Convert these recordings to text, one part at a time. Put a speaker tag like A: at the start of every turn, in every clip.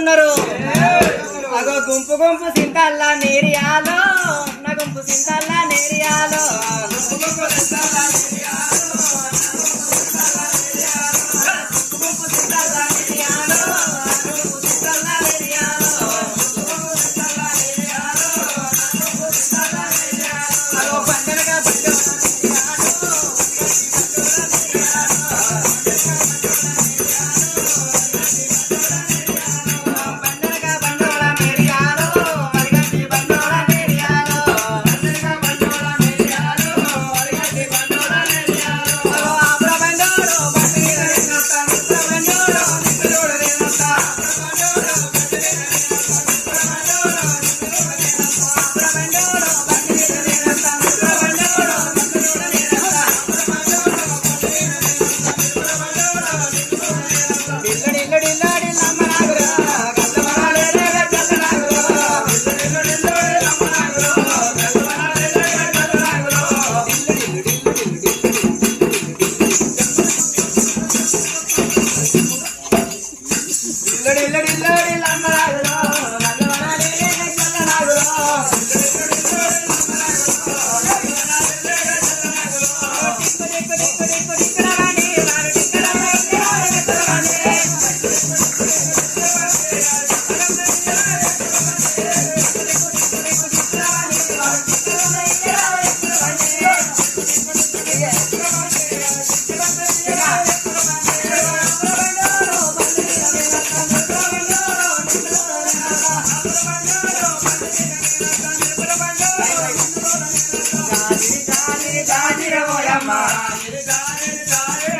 A: ఉన్నారు. అగో గుంపు గుంపు సింతల్లా నేరియాలో నా గుంపు సింతల్లా నేరియాలో. బండగా ఇల్లడి ఇల్లడి ఇల్లడి మీద నేనొత్తా మిత్ర బండోలో నిత్రుడు నేనొత్తా ఇల్లడిల్లడిల్లడి లమ్మనాగురా కల్లమనాలే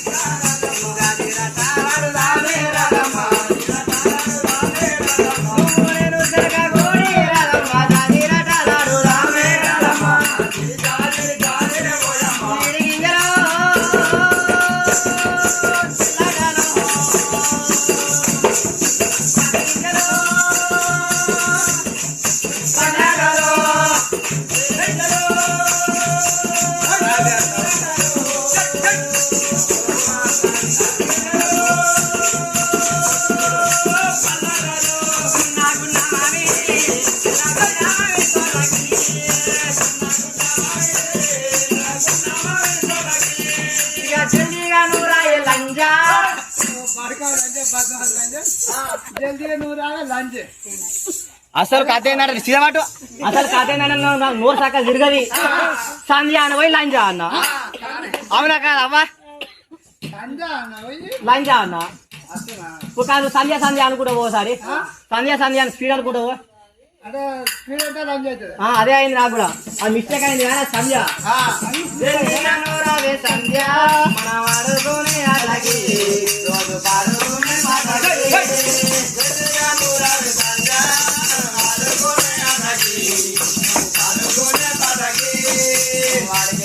B: అసలు కథ ఏంటంటే సీదమాటు అసలు కథ ఏంటంటే నోరు సక్క తిరగది. సంధ్య అని పోయి లంజా అన్న. అవునా కాదు అవ్వా? లంజా అన్న. కాదు సంధ్య సంధ్య అనుకుంటా పోసారి సంధ్య సంధ్య అని స్పీడ్ అనుకుంటా అదే అయింది నాకు కూడా. అది మిస్టేక్ అయింది కానీ సంధ్య.
A: సంధ్య వాడి